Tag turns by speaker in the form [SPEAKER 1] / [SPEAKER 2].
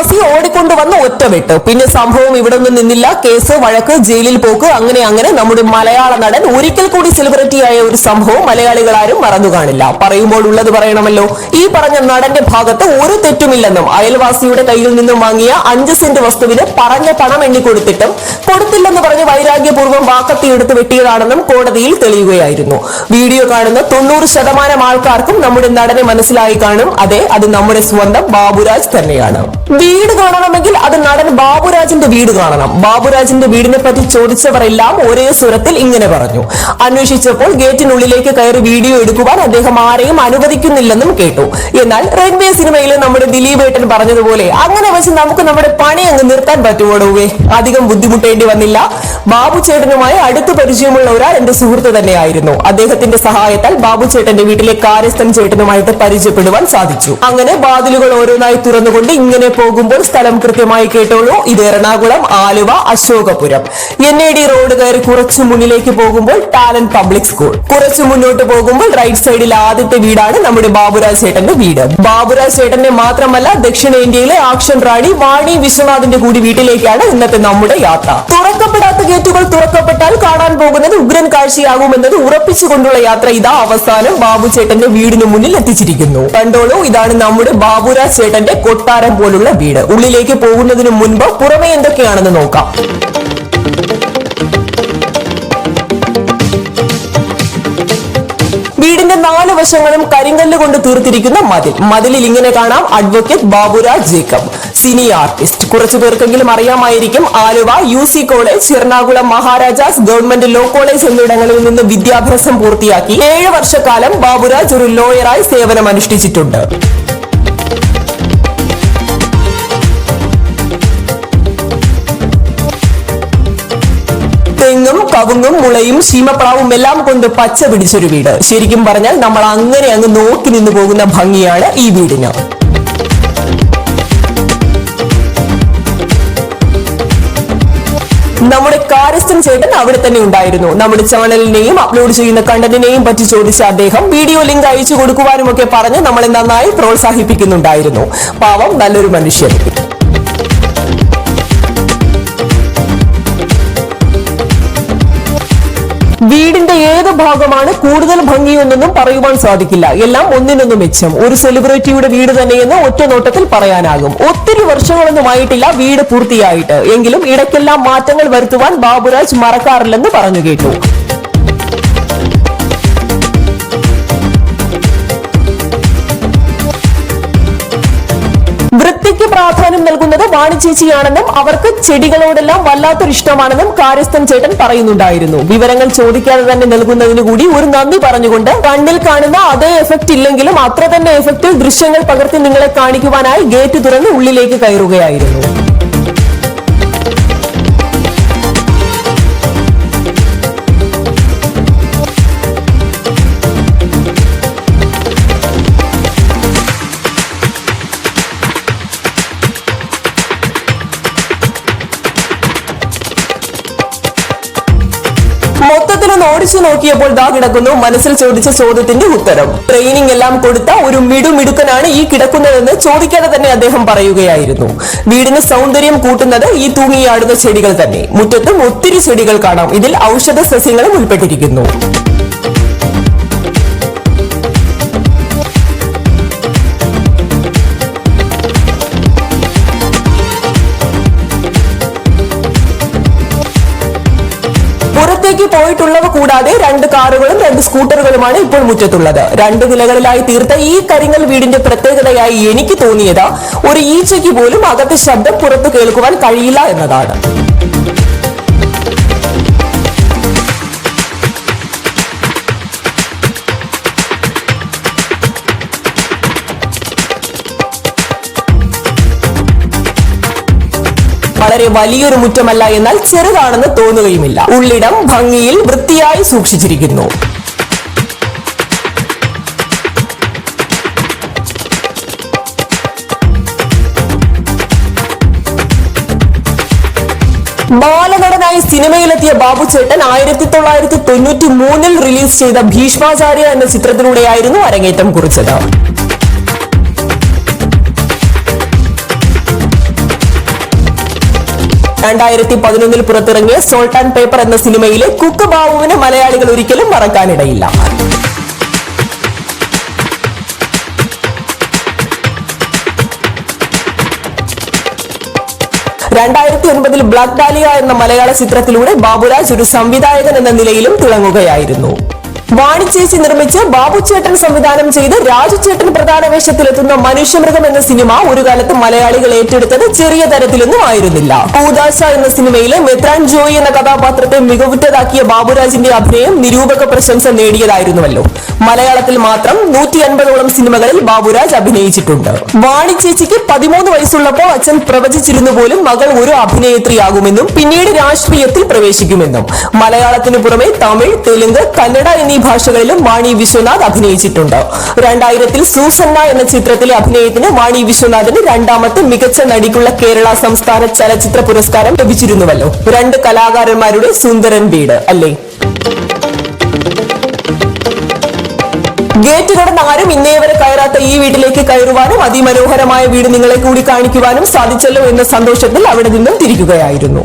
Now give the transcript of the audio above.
[SPEAKER 1] അയൽവാസി ഓടിക്കൊണ്ടുവന്ന് ഒറ്റവിട്ടു. പിന്നെ സംഭവം ഇവിടെ ഒന്നും നിന്നില്ല. കേസ് വഴക്ക് ജയിലിൽ പോക്ക് അങ്ങനെ അങ്ങനെ. നമ്മുടെ മലയാള നടൻ ഒരിക്കൽ കൂടി സെലിബ്രിറ്റിയായ ഒരു സംഭവം മലയാളികൾ ആരും മറന്നു കാണില്ല. പറയുമ്പോൾ ഉള്ളത് പറയണമല്ലോ. ഈ പറഞ്ഞ നടന്റെ ഭാഗത്ത് ഒരു തെറ്റുമില്ലെന്നും അയൽവാസിയുടെ കയ്യിൽ നിന്നും വാങ്ങിയ അഞ്ച് സെന്റ് വസ്തുവിന് പറഞ്ഞ പണം എണ്ണി കൊടുത്തിട്ടും കൊടുത്തില്ലെന്ന് പറഞ്ഞ് വൈരാഗ്യപൂർവം വാക്കത്തി എടുത്ത് വെട്ടിയതാണെന്നും കോടതിയിൽ തെളിയുകയായിരുന്നു. വീഡിയോ കാണുന്ന തൊണ്ണൂറ് ശതമാനം ആൾക്കാർക്കും നമ്മുടെ നടനെ മനസ്സിലായി കാണും. അതെ അത് നമ്മുടെ സ്വന്തം ബാബുരാജ് തന്നെയാണ്. വീട് കാണണമെങ്കിൽ അത് ബാബുരാജിന്റെ വീട് കാണണം. ബാബുരാജിന്റെ വീടിനെ പറ്റി ചോദിച്ചവരെല്ലാം ഒരേ സ്വരത്തിൽ ഇങ്ങനെ പറഞ്ഞു. അന്വേഷിച്ചപ്പോൾ ഗേറ്റിനുള്ളിലേക്ക് കയറി വീഡിയോ എടുക്കുവാൻ അദ്ദേഹം ആരെയും അനുവദിക്കുന്നില്ലെന്നും കേട്ടു. എന്നാൽ റെയിൽവേ സിനിമയിൽ നമ്മുടെ ദിലീപ് ഏട്ടൻ പറഞ്ഞതുപോലെ അങ്ങനെ വെച്ച് നമുക്ക് നമ്മുടെ പണി അങ്ങ് നിർത്താൻ പറ്റുമോടൂവേ അധികം ബുദ്ധിമുട്ടേണ്ടി വന്നില്ല. ബാബു ചേട്ടനുമായി അടുത്ത് പരിചയമുള്ള ഒരാൾ എന്റെ സുഹൃത്ത് തന്നെയായിരുന്നു. അദ്ദേഹത്തിന്റെ സഹായത്താൽ ബാബു ചേട്ടന്റെ വീട്ടിലെ കാര്യസ്ഥൻ ചേട്ടനുമായിട്ട് പരിചയപ്പെടുവാൻ സാധിച്ചു. അങ്ങനെ വാതിലുകൾ ഓരോന്നായി തുറന്നുകൊണ്ട് ഇങ്ങനെ പോകുമ്പോൾ സ്ഥലം കൃത്യമായി കേട്ടോളൂ. ഇത് Ernakulam Aluva Ashokapuram. N A D road കയറി കുറച്ചു മുന്നിലേക്ക് പോകുമ്പോൾ ടാലന്റ് പബ്ലിക് സ്കൂൾ കുറച്ചു മുന്നോട്ട് പോകുമ്പോൾ റൈറ്റ് സൈഡിൽ ആദ്യത്തെ വീടാണ് നമ്മുടെ ബാബുരാജ് ചേട്ടന്റെ വീട്. ബാബുരാജ് ചേട്ടന്റെ മാത്രമല്ല ദക്ഷിണേന്ത്യയിലെ ആക്ഷൻ റാണി വാണി വിശ്വനാഥിന്റെ കൂടി വീട്ടിലേക്കാണ് ഇന്നത്തെ നമ്മുടെ യാത്ര. തുറക്കപ്പെടാത്ത തുറക്കപ്പെട്ടാൽ കാണാൻ പോകുന്നത് ഉഗ്രൻ കാഴ്ചയാകുമെന്നത് ഉറപ്പിച്ചുകൊണ്ടുള്ള യാത്ര ഇതാ അവസാനം ബാബു ചേട്ടന്റെ വീടിന് മുന്നിൽ എത്തിച്ചിരിക്കുന്നു. കണ്ടോളൂ ഇതാണ് നമ്മുടെ ബാബുരാജ് ചേട്ടന്റെ കൊട്ടാരം പോലുള്ള വീട്. ഉള്ളിലേക്ക് പോകുന്നതിന് മുൻപ് പുറമെ എന്തൊക്കെയാണെന്ന് നോക്കാം. വീടിന്റെ നാല് വശങ്ങളും കരിങ്കല്ല് കൊണ്ട് തീർത്തിരിക്കുന്ന മതിൽ. മതിലിൽ ഇങ്ങനെ കാണാം advocate Baburaj Jacob. Cine artist. കുറച്ചു പേർക്കെങ്കിലും അറിയാമായിരിക്കും Aluva U C college Ernakulam Maharajas government law college എന്നിവിടങ്ങളിൽ നിന്ന് വിദ്യാഭ്യാസം പൂർത്തിയാക്കി ഏഴ് വർഷക്കാലം ബാബുരാജ് ഒരു ലോയറായി സേവനം അനുഷ്ഠിച്ചിട്ടുണ്ട് തെങ്ങും കവുങ്ങും മുളയും ശീമപ്രാവും എല്ലാം കൊണ്ട് പച്ച പിടിച്ചൊരു വീട്. ശരിക്കും പറഞ്ഞാൽ നമ്മൾ അങ്ങനെ അങ്ങ് നോക്കി നിന്ന് പോകുന്ന ഭംഗിയാണ് ഈ വീടിന്. കാര്യസ്ഥൻ ചേട്ടൻ അവിടെ തന്നെ ഉണ്ടായിരുന്നു. നമ്മുടെ ചാനലിനെയും അപ്ലോഡ് ചെയ്യുന്ന കണ്ടന്റിനെയും പറ്റി ചോദിച്ച അദ്ദേഹം വീഡിയോ ലിങ്ക് അയച്ചു കൊടുക്കുവാനും ഒക്കെ പറഞ്ഞ് നമ്മളെ നന്നായി പ്രോത്സാഹിപ്പിക്കുന്നുണ്ടായിരുന്നു. പാവം നല്ലൊരു മനുഷ്യൻ. ഭാഗമാണ് കൂടുതൽ ഭംഗിയൊന്നും പറയുവാൻ സാധിക്കില്ല. എല്ലാം ഒന്നിനൊന്ന് മെച്ചം. ഒരു സെലിബ്രിറ്റിയുടെ വീട് തന്നെയെന്ന് ഒറ്റ നോട്ടത്തിൽ പറയാനാകും. ഒത്തിരി വർഷങ്ങളൊന്നും ആയിട്ടില്ല വീട് പൂർത്തിയായിട്ട്. എങ്കിലും ഇടയ്ക്കെല്ലാം മാറ്റങ്ങൾ വരുത്തുവാൻ ബാബുരാജ് മറക്കാറില്ലെന്ന് പറഞ്ഞു കേട്ടു. പ്രാധാന്യം നൽകുന്നത് വാണിചേച്ചിയാണെന്നും അവർക്ക് ചെടികളോടെല്ലാം വല്ലാത്തൊരു ഇഷ്ടമാണെന്നും കാര്യസ്ഥൻ ചേട്ടൻ പറയുന്നുണ്ടായിരുന്നു. വിവരങ്ങൾ ചോദിക്കാതെ തന്നെ നൽകുന്നതിന് കൂടി ഒരു നന്ദി പറഞ്ഞുകൊണ്ട് കണ്ണിൽ കാണുന്ന അതേ എഫക്ട് ഇല്ലെങ്കിലും അത്ര തന്നെ എഫക്റ്റിൽ ദൃശ്യങ്ങൾ പകർത്തി നിങ്ങളെ കാണിക്കുവാനായി ഗേറ്റ് തുറന്ന് ഉള്ളിലേക്ക് കയറുകയായിരുന്നു. മൊത്തത്തിലൊന്ന് ഓടിച്ചു നോക്കിയപ്പോൾ ദാ കിടക്കുന്നു. മനസ്സിൽ ചോദിച്ച ചോദ്യത്തിന്റെ ഉത്തരം. ട്രെയിനിങ് എല്ലാം കൊടുത്ത ഒരു മിടുമിടുക്കനാണ് ഈ കിടക്കുന്നതെന്ന് ചോദിക്കാതെ തന്നെ അദ്ദേഹം പറയുകയായിരുന്നു. വീടിന് സൗന്ദര്യം കൂട്ടുന്നത് ഈ തൂങ്ങിയാടുന്ന ചെടികൾ തന്നെ. മുറ്റത്തും ഒത്തിരി ചെടികൾ കാണാം. ഇതിൽ ഔഷധ സസ്യങ്ങളും ഉൾപ്പെട്ടിരിക്കുന്നു. പോയിട്ടുള്ളവ കൂടാതെ രണ്ട് കാറുകളും രണ്ട് സ്കൂട്ടറുകളുമാണ് ഇപ്പോൾ മുറ്റത്തുള്ളത്. രണ്ട് നിലകളിലായി തീർത്ത ഈ കരിങ്ങൽ വീടിന്റെ പ്രത്യേകതയായി എനിക്ക് തോന്നിയത് ഒരു ഈച്ചയ്ക്ക് പോലും അകത്തെ ശബ്ദം പുറത്തു കേൾക്കുവാൻ കഴിയില്ല എന്നതാണ്. വളരെ വലിയൊരു മുറ്റമല്ല എന്നാൽ ചെറുതാണെന്ന് തോന്നുകയുമില്ല. ഉള്ളിടം ഭംഗിയിൽ വൃത്തിയായി സൂക്ഷിച്ചിരിക്കുന്നു. ബാലനടനായി സിനിമയിലെത്തിയ ബാബു ചേട്ടൻ ആയിരത്തി തൊള്ളായിരത്തി തൊണ്ണൂറ്റി മൂന്നിൽ റിലീസ് ചെയ്ത ഭീഷ്മാചാര്യ എന്ന ചിത്രത്തിലൂടെയായിരുന്നു അരങ്ങേറ്റം കുറിച്ചത്. രണ്ടായിരത്തി പതിനൊന്നിൽ പുറത്തിറങ്ങിയ സോൾട്ട് ആൻഡ് പേപ്പർ എന്ന സിനിമയിലെ കുക്ക് ബാബുവിനെ മലയാളികൾ ഒരിക്കലും മറക്കാനിടയില്ല. രണ്ടായിരത്തി ഒൻപതിൽ ബ്ലാക്ക് ഡാലിയ എന്ന മലയാള ചിത്രത്തിലൂടെ ബാബുരാജ് ഒരു സംവിധായകൻ എന്ന നിലയിലും തിളങ്ങുകയായിരുന്നു. വാണിച്ചേച്ചി നിർമ്മിച്ച് ബാബുചേട്ടൻ സംവിധാനം ചെയ്ത് രാജുചേട്ടൻ പ്രധാന വേഷത്തിലെത്തുന്ന മനുഷ്യമൃഗം എന്ന സിനിമ ഒരു കാലത്ത് മലയാളികൾ ഏറ്റെടുത്തത് ചെറിയ തരത്തിലൊന്നും ആയിരുന്നില്ല. പൂദാശ എന്ന സിനിമയിലെ മെത്രാൻ ജോയി എന്ന കഥാപാത്രത്തെ മികവുറ്റതാക്കിയ ബാബുരാജിന്റെ അഭിനയം നിരൂപക പ്രശംസ നേടിയതായിരുന്നുവല്ലോ. മലയാളത്തിൽ മാത്രം നൂറ്റി അൻപതോളം സിനിമകളിൽ ബാബുരാജ് അഭിനയിച്ചിട്ടുണ്ട്. വാണിച്ചേച്ചിക്ക് പതിമൂന്ന് വയസ്സുള്ളപ്പോൾ അച്ഛൻ പ്രവചിച്ചിരുന്നു പോലും മകൾ ഒരു അഭിനേത്രിയാകുമെന്നും പിന്നീട് രാഷ്ട്രീയത്തിൽ പ്രവേശിക്കുമെന്നും. മലയാളത്തിനു പുറമെ തമിഴ് തെലുങ്ക് കന്നഡ എന്നീ ഭാഷകളിലും മാണി വിശ്വനാഥ് അഭിനയിച്ചിട്ടുണ്ട്. രണ്ടായിരത്തിൽ സൂസമ്മ എന്ന ചിത്രത്തിലെ അഭിനയത്തിന് മാണി വിശ്വനാഥിന് രണ്ടാമത്തെ മികച്ച നടിക്കുള്ള കേരള സംസ്ഥാന ചലച്ചിത്ര പുരസ്കാരം ലഭിച്ചിരുന്നുവല്ലോ. രണ്ട് കലാകാരന്മാരുടെ സുന്ദരൻ വീട് അല്ലേ? ഗേറ്റ് കടന്ന് ആരും ഇന്നേ വരെ കയറാത്ത ഈ വീട്ടിലേക്ക് കയറുവാനും അതിമനോഹരമായ വീട് നിങ്ങളെ കൂടി കാണിക്കുവാനും സാധിച്ചല്ലോ എന്ന സന്തോഷത്തിൽ അവിടെ നിന്നും തിരിക്കുകയായിരുന്നു.